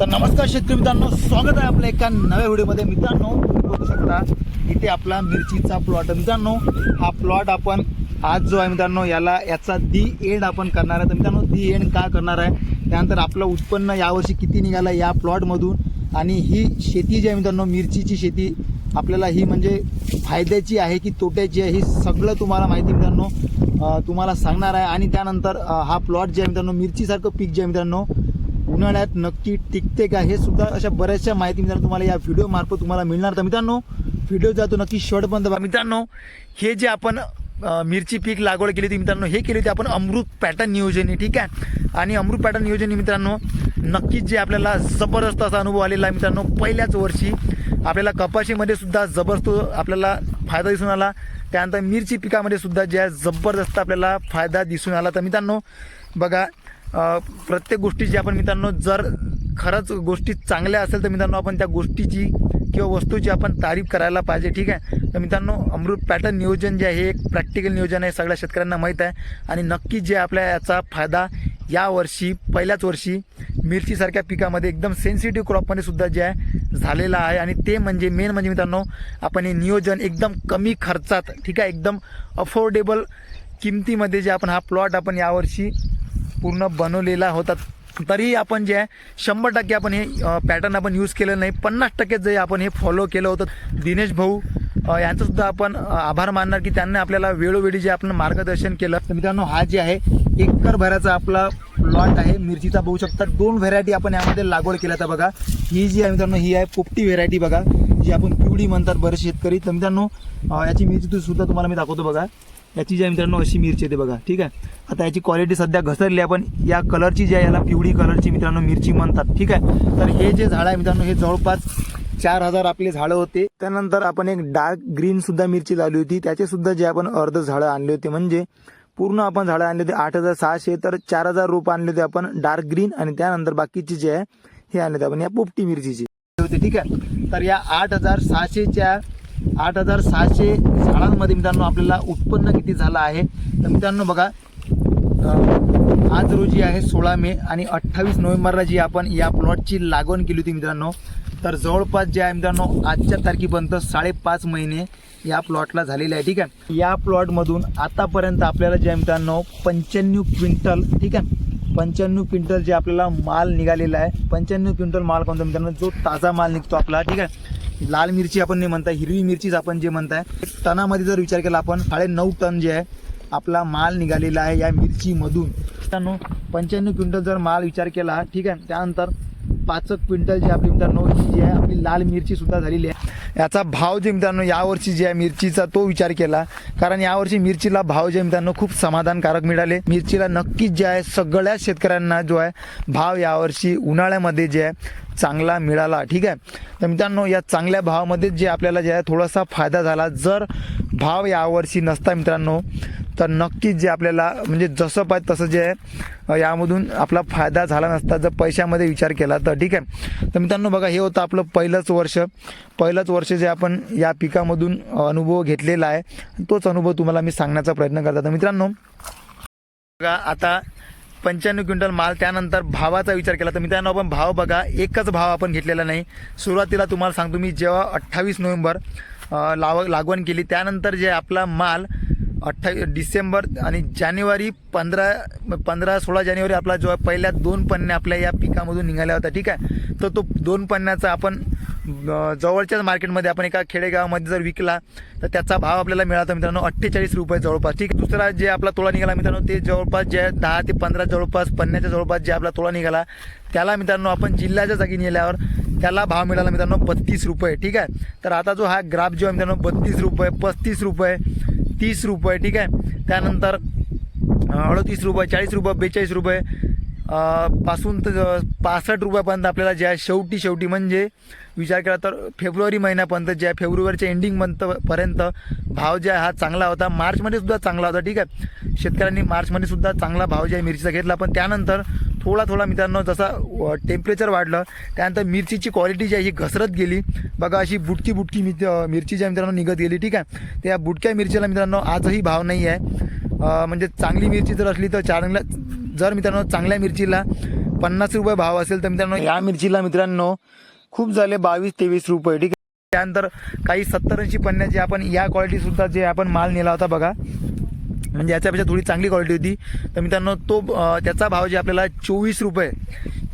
तर नमस्कार शेतकरी मित्रांनो स्वागत आहे आपल्या एका नव्या व्हिडिओमध्ये. मित्रांनो बघू शकता इथे आपला मिरचीचा प्लॉट मित्रांनो हा प्लॉट आपण आज जो आहे मित्रांनो याला याचा दी एंड आपण करणार आहे. तर मित्रांनो दी एंड का करणार आहे? त्यानंतर आपलं उत्पन्न यावर्षी किती निघालं या प्लॉटमधून आणि ही शेती जी आहे मित्रांनो मिरचीची शेती आपल्याला ही म्हणजे फायद्याची आहे की तोट्याची आहे ही सगळं तुम्हाला माहिती मित्रांनो तुम्हाला सांगणार आहे. आणि त्यानंतर हा प्लॉट जे आहे मित्रांनो मिरचीसारखं पीक जे आहे मित्रांनो उन्हाळ्यात नक्की टिकते का? हे सुद्धा अशा बऱ्याचशा माहिती मित्रांनो तुम्हाला या व्हिडिओ मार्फत तुम्हाला मिळणार. तर मित्रांनो व्हिडिओ जातो नक्की शेवटपर्यंत बंद मित्रांनो हे जे आपण मिरची पीक लागवड केली होती मित्रांनो हे केली होती आपण अमृत पॅटर्न नियोजने ठीक आहे? आणि अमृत पॅटर्न नियोजने मित्रांनो नक्कीच जे आपल्याला जबरदस्त असा अनुभव आलेला आहे मित्रांनो पहिल्याच वर्षी आपल्याला कपाशीमध्ये सुद्धा जबरदस्त आपल्याला फायदा दिसून आला. त्यानंतर मिरची पिकामध्ये सुद्धा जे आहे जबरदस्त आपल्याला फायदा दिसून आला. तर मित्रांनो बघा प्रत्येक गोष्टीची आपण मित्रांनो जर खरंच गोष्टी चांगल्या असेल तर मित्रांनो आपण त्या गोष्टीची किंवा वस्तूची आपण तारीफ करायला पाहिजे ठीक आहे? तर मित्रांनो अमृत पॅटर्न नियोजन जे आहे हे एक प्रॅक्टिकल नियोजन आहे सगळ्या शेतकऱ्यांना माहीत आहे. आणि नक्कीच जे आपल्या याचा फायदा या वर्षी पहिल्याच वर्षी मिरचीसारख्या पिकामध्ये एकदम सेन्सिटिव्ह क्रॉपमध्ये सुद्धा जे आहे झालेला आहे. आणि ते म्हणजे मेन म्हणजे मित्रांनो आपण हे नियोजन एकदम कमी खर्चात ठीक आहे? एकदम अफोर्डेबल किमतीमध्ये जे आपण हा प्लॉट आपण यावर्षी पूर्ण बनवलेला होता. तरी आपण जे आहे शंभर टक्के आपण हे पॅटर्न आपण यूज केलं नाही. पन्नास टक्के जे आपण हे फॉलो केलं होतं दिनेश भाऊ यांचंसुद्धा यांचं सुद्धा आपण आभार मानणार की त्यांनी आपल्याला वेळोवेळी जे आपण मार्गदर्शन केलं. तर मित्रांनो हा जे आहे एकर भराचा आपला प्लॉट आहे. मिरचीचा बघू शकता दोन व्हेरायटी आपण यामध्ये लागवड केल्या तर बघा. ही जी आहे मित्रांनो ही आहे पोपटी व्हेरायटी बघा जी आपण पिवडी म्हणतात बरेच शेतकरी. तर मित्रांनो याची मिरची सुद्धा तुम्हाला मी दाखवतो बघा. याची जी आहे मित्रांनो अशी मिरची येते बघा ठीक आहे? आता याची क्वालिटी सध्या घसरली आहे पण या कलरची जी आहे याला पिवळी कलरची मित्रांनो मिरची म्हणतात ठीक आहे? तर हे जे झाड आहे मित्रांनो हे जवळपास चार हजार आपले झाडं होते. त्यानंतर आपण एक डार्क ग्रीन सुद्धा मिरची लावली होती. त्याचे सुद्धा जे आपण अर्ध झाडं आणले होते म्हणजे पूर्ण आपण झाडं आणले होते आठ हजार सहाशे तर चार हजार रोप आणले होते आपण डार्क ग्रीन आणि त्यानंतर बाकीचे जे आहे हे आणले होते आपण या पोपटी मिरचीची. होते ठीक आहे? तर या आठ हजार सहाशेच्या आठ हजार सहाशे झाडांमध्ये मित्रांनो आपल्याला उत्पन्न किती झालं आहे. तर मित्रांनो बघा आज रोजी आहे सोळा मे आणि अठ्ठावीस नोव्हेंबरला जी आपण या प्लॉटची लागवण केली होती मित्रांनो तर जवळपास जे आहे मित्रांनो आजच्या तारखेपर्यंत साडेपाच महिने या प्लॉटला झालेले आहे ठीक आहे? या प्लॉटमधून आतापर्यंत आपल्याला जे आहे मित्रांनो पंच्याण्णव क्विंटल ठीक आहे? पंच्याण्णव क्विंटल जे आपल्याला माल निघालेला आहे पंच्याण्णव क्विंटल माल कोणता मित्रांनो जो ताजा माल निघतो आपला ठीक आहे? लाल मिरची आपण नाही म्हणताय हिरवी मिरचीच आपण जे म्हणताय. टनामध्ये जर विचार केला आपण साडे नऊ टन जे आहे आपला माल निघालेला आहे या मिरचीमधून. मित्रांनो पंच्याण्णव क्विंटल जर माल विचार केला ठीक आहे त्यानंतर पाच क्विंटल जी आपली मित्रांनो ही जी आहे आपली लाल मिरची सुद्धा झालेली आहे. याचा भाव जे मित्रांनो यावर्षी जे आहे मिरचीचा तो विचार केला कारण यावर्षी मिरचीला भाव जे मित्रांनो खूप समाधानकारक मिळाले. मिरचीला नक्कीच जे आहे सगळ्या शेतकऱ्यांना जो आहे भाव यावर्षी उन्हाळ्यामध्ये जे आहे चांगला मिळाला. ठीक आहे? तर मित्रांनो या चांगल्या भावामध्ये जे आपल्याला जे आहे थोडासा फायदा झाला. जर भाव यावर्षी नसता मित्रांनो तर नक्कीच जे आपल्याला म्हणजे जसं पाहिजे तसं जे आहे यामधून आपला फायदा झाला नसता जर पैशामध्ये विचार केला तर. ठीक आहे? तर मित्रांनो बघा हे होतं आपलं पहिलंच वर्ष. पहिलंच वर्ष जे आपण या पिकामधून अनुभव घेतलेला आहे तोच अनुभव तुम्हाला मी सांगण्याचा प्रयत्न करतो. तर मित्रांनो बघा आता पंच्याण्णव क्विंटल माल त्यानंतर भावाचा विचार केला. तर मित्रांनो आपण भाव बघा. एकच भाव आपण घेतलेला नाही. सुरुवातीला तुम्हाला सांगतो मी जेव्हा अठ्ठावीस नोव्हेंबर लाव लागवण केली त्यानंतर जे आपला माल अठ्ठावीस डिसेंबर आणि जानेवारी पंधरा पंधरा सोळा जानेवारी आपला जो आहे पहिल्या दोन पन्न्या आपल्या या पिकामधून निघाल्या होत्या. ठीक आहे? तर तो दोन पन्न्याचा आपण जवळच्याच मार्केटमध्ये आपण एका खेडेगावामध्ये जर विकला तर त्याचा भाव आपल्याला मिळाला मित्रांनो अठ्ठेचाळीस रुपये जवळपास. ठीक दुसरा जे आपला तोळा निघाला मित्रांनो ते जवळपास जे दहा ते पंधरा जवळपास पन्नाच्या जवळपास जे आपला तोळा निघाला त्याला मित्रांनो आपण जिल्ह्याच्या जागी नेल्यावर त्याला भाव मिळाला मित्रांनो बत्तीस रुपये. ठीक आहे तर आता जो हा ग्राफ जो आहे मित्रांनो बत्तीस रुपये पस्तीस रुपये तीस रुपये. ठीक आहे त्यानंतर अडतीस रुपये चाळीस रुपये बेचाळीस रुपये पासून तर पासष्ट रुपयापर्यंत आपल्याला ज्या शेवटी शेवटी म्हणजे विचार केला तर फेब्रुवारी महिन्यापर्यंत ज्या फेब्रुवारीच्या एंडिंग मंथपर्यंत भाव जे आहे हा चांगला होता. मार्चमध्ये सुद्धा चांगला होता ठीक आहे. शेतकऱ्यांनी मार्चमध्ये सुद्धा चांगला भाव जे आहे मिरचीचा घेतला. पण त्यानंतर थोडा थोडा मित्रांनो जसा टेम्परेचर वाढलं त्यानंतर मिरचीची क्वालिटी जी आहे ही घसरत गेली. बघा अशी बुटकी बुटकी मिर मिरची ज्या मित्रांनो निघत गेली ठीक आहे. त्या बुटक्या मिरचीला मित्रांनो आजही भाव नाही आहे. म्हणजे चांगली मिरची जर असली तर चांगल्या जर मित्रांनो चांगल्या मिरचीला पन्नास रुपये भाव असेल तर मित्रांनो या मिरचीला मित्रांनो खूप झाले बावीस तेवीस रुपये. ठीक आहे? त्यानंतर काही सत्तर ऐंशी पन्नासचे आपण या क्वालिटीसुद्धा जे आपण माल नेला होता बघा. म्हणजे याच्यापेक्षा थोडी चांगली क्वालिटी होती. तर मित्रांनो तो त्याचा भाव जे आपल्याला चोवीस रुपये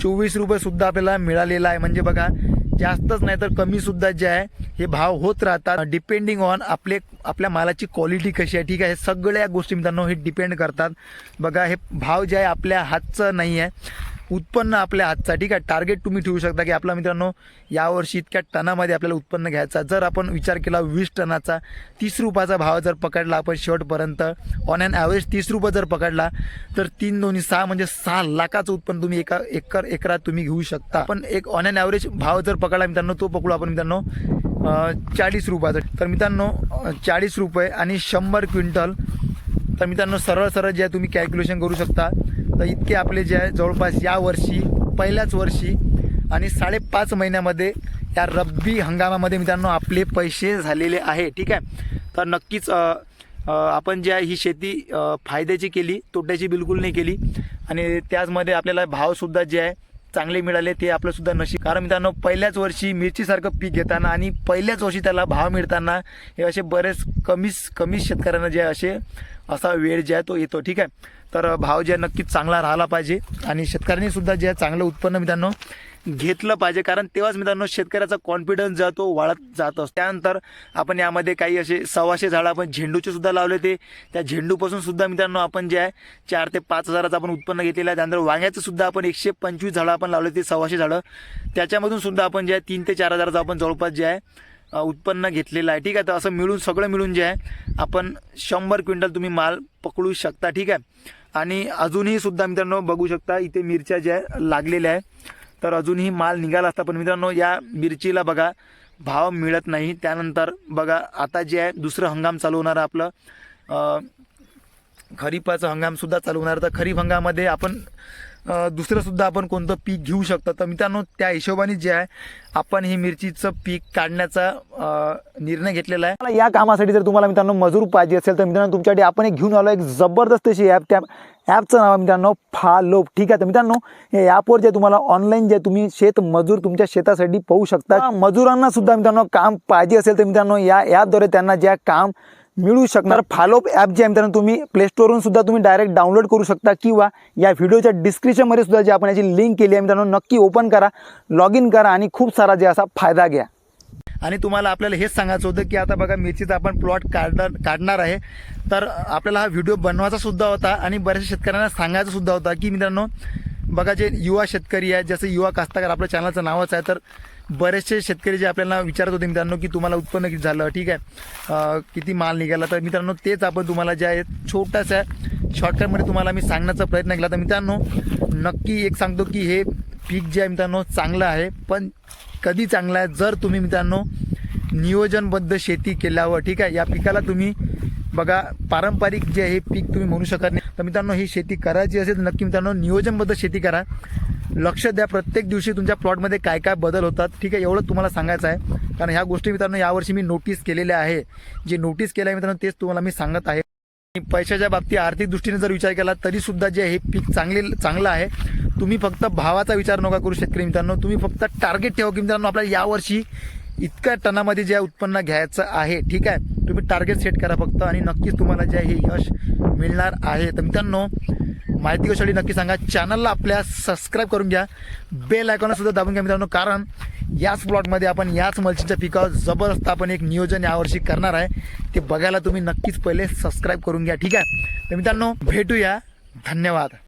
चोवीस रुपयेसुद्धा आपल्याला मिळालेला आहे. म्हणजे बघा जास्तच नाही तर कमी सुद्धा जे आहे हे भाव होत राहतात. डिपेंडिंग ऑन आपले आपल्या मालाची क्वालिटी कशी आहे ठीक आहे? हे सगळ्या गोष्टी मित्रांनो हे डिपेंड करतात. बघा हे भाव जे आहे आपल्या हातचं नाही आहे उत्पन्न आपल्या हातचा ठीक आहे टार्गेट तुम्ही ठेवू शकता की आपला मित्रांनो यावर्षी इतक्या टनामध्ये आपल्याला उत्पन्न घ्यायचा. जर आपण विचार केला वीस टनाचा तीस रुपयाचा भाव जर पकडला आपण शेवटपर्यंत ऑन अँड ॲव्हरेज तीस रुपये जर पकडला तर तीन दोन्ही सहा म्हणजे सहा लाखाचं उत्पन्न तुम्ही एका एकर एकरात तुम्ही घेऊ शकता. पण एक ऑन अँड ॲव्हरेज भाव जर पकडला मित्रांनो तो पकडू आपण मित्रांनो चाळीस रुपयाचा. तर मित्रांनो चाळीस रुपये आणि शंभर क्विंटल तर मित्रांनो सरळ सरळ जे आहे तुम्ही कॅल्क्युलेशन करू शकता तर इतके आपले जे आहे जवळपास या वर्षी पहिल्याच वर्षी आणि साडेपाच महिन्यामध्ये या रब्बी हंगामामध्ये मित्रांनो आपले पैसे झालेले आहे ठीक आहे? तर नक्कीच आपण जे आहे ही शेती फायद्याची केली तोट्याची बिलकुल नाही केली आणि त्याचमध्ये आपल्याला भावसुद्धा जे आहे चांगले मिळाले ते आपलंसुद्धा नशी नशीब. कारण मित्रांनो पहिल्याच वर्षी मिरचीसारखं पीक घेताना आणि पहिल्याच वर्षी त्याला भाव मिळताना हे असे बरेच कमीच कमी शेतकऱ्यांना जे आहे असे असा वेळ जे आहे तो येतो ठीक आहे? तर भाव जे आहे नक्कीच चांगला राहिला पाहिजे. आणि शेतकऱ्यांनी सुद्धा जे आहे चांगलं उत्पन्न मित्रांनो घेतलं पाहिजे. कारण तेव्हाच मित्रांनो शेतकऱ्याचा कॉन्फिडन्स जो तो वाढत जात असतो. त्यानंतर आपण यामध्ये काही असे सव्वाशे झाडं आपण झेंडूचे सुद्धा लावले ते त्या झेंडूपासून सुद्धा मित्रांनो आपण जे आहे चार ते पाच हजाराचं आपण उत्पन्न घेतलेलं आहे. त्यानंतर वांग्याचं सुद्धा आपण एकशे पंचवीस झाडं आपण लावले ते सव्वाशे झाडं. त्याच्यामधून सुद्धा आपण जे आहे तीन ते चार हजाराचं आपण जवळपास जे आहे उत्पन्न घेतलेलं आहे. ठीक आहे तर असं मिळून सगळं मिळून जे आहे आपण शंभर क्विंटल तुम्ही माल पकडू शकता. ठीक आहे? आणि अजूनही सुद्धा मित्रांनो बघू शकता इथे मिरच्या ज्या लागलेल्या आहे तर अजूनही माल निघाला असता. पण मित्रांनो या मिरचीला बघा भाव मिळत नाही. त्यानंतर बघा आता जे आहे दुसरं हंगाम चालू होणार आपलं. खरीपाचं खरीपाचा हंगामसुद्धा चालू होणार तर खरीप हंगामामध्ये आपण दुसरं सुद्धा आपण कोणतं पीक घेऊ शकतो. तर मित्रांनो त्या हिशोबाने जे आहे आपण हे मिरचीचं पीक काढण्याचा निर्णय घेतलेला आहे. या कामासाठी जर तुम्हाला मित्रांनो मजूर पाहिजे असेल तर मित्रांनो तुमच्यासाठी आपण एक घेऊन आलो एक जबरदस्त अशी ॲप त्या ॲपचं नाव आहे मित्रांनो फालोप. ठीक आहे तर मित्रांनो या ॲपवर जे तुम्हाला ऑनलाईन जे तुम्ही शेत मजूर तुमच्या शेतासाठी पाहू शकता. मजुरांना सुद्धा मित्रांनो काम पाहिजे असेल तर मित्रांनो या ॲपद्वारे त्यांना जे काम मिळू शकणार. फॉलोअप ॲप जे आहे मित्रांनो तुम्ही प्ले स्टोरवरून सुद्धा तुम्ही डायरेक्ट डाउनलोड करू शकता किंवा या व्हिडिओच्या डिस्क्रिप्शनमध्ये सुद्धा जे आपण याची लिंक केली आहे मित्रांनो नक्की ओपन करा लॉग इन करा आणि खूप सारा जे असा फायदा घ्या. आणि तुम्हाला आपल्याला हेच सांगायचं होतं की आता बघा मिरचीचा आपण प्लॉट काढणार काढणार आहे. तर आपल्याला हा व्हिडिओ बनवायचा सुद्धा होता आणि बऱ्याचशा शेतकऱ्यांना सांगायचा सुद्धा होता की मित्रांनो बघा जे युवा शेतकरी आहे जसं युवा कास्तकार आपल्या चॅनलचं नावच आहे तर बरेचसे शेतकरी जे आपल्याला विचारत होते मित्रांनो की तुम्हाला उत्पन्न किती झालं ठीक आहे? किती माल निघाला? तर मित्रांनो तेच आपण तुम्हाला जे आहे छोटासा शॉर्टकटमध्ये तुम्हाला मी सांगण्याचा प्रयत्न केला. तर मित्रांनो नक्की एक सांगतो की हे पीक जे आहे मित्रांनो चांगलं आहे. पण कधी चांगलं आहे? जर तुम्ही मित्रांनो नियोजनबद्ध शेती केल्यावर ठीक आहे? या पिकाला तुम्ही बघा पारंपरिक जे हे पीक तुम्ही म्हणू शकत नाही. तर मित्रांनो ही शेती करायची असेल तर नक्की मित्रांनो नियोजनबद्ध शेती करा. लक्ष द्या प्रत्येक दिवशी तुमच्या प्लॉटमध्ये काय काय बदल होतात. ठीक आहे एवढं तुम्हाला सांगायचं आहे. कारण ह्या गोष्टी मित्रांनो यावर्षी मी नोटीस केलेल्या आहे. जे नोटीस केलं आहे मित्रांनो तेच तुम्हाला मी सांगत आहे. पैशाच्या बाबतीत आर्थिक दृष्टीने जर विचार केला तरी सुद्धा जे हे पीक चांगले चांगलं आहे तुम्ही फक्त भावाचा विचार नका करू शेतकरी मित्रांनो. तुम्ही फक्त टार्गेट ठेवा की मित्रांनो आपल्याला यावर्षी इतक्या टनामध्ये जे उत्पन्न घ्यायचं आहे ठीक आहे. तुम्ही टार्गेट सेट करा फक्त आणि नक्कीच तुम्हाला जे हे यश मिळणार आहे. तर मित्रांनो माहिती कशाली नक्की सांगा. चॅनलला आपल्या सबस्क्राईब करून घ्या. बेल सुद्धा दाबून घ्या मित्रांनो कारण याच प्लॉटमध्ये आपण याच मल्चीच्या पिकावर जबरदस्त आपण एक नियोजन यावर्षी करणार आहे. ते बघायला तुम्ही नक्कीच पहिले सबस्क्राईब करून घ्या. ठीक आहे? तर मित्रांनो भेटूया. धन्यवाद.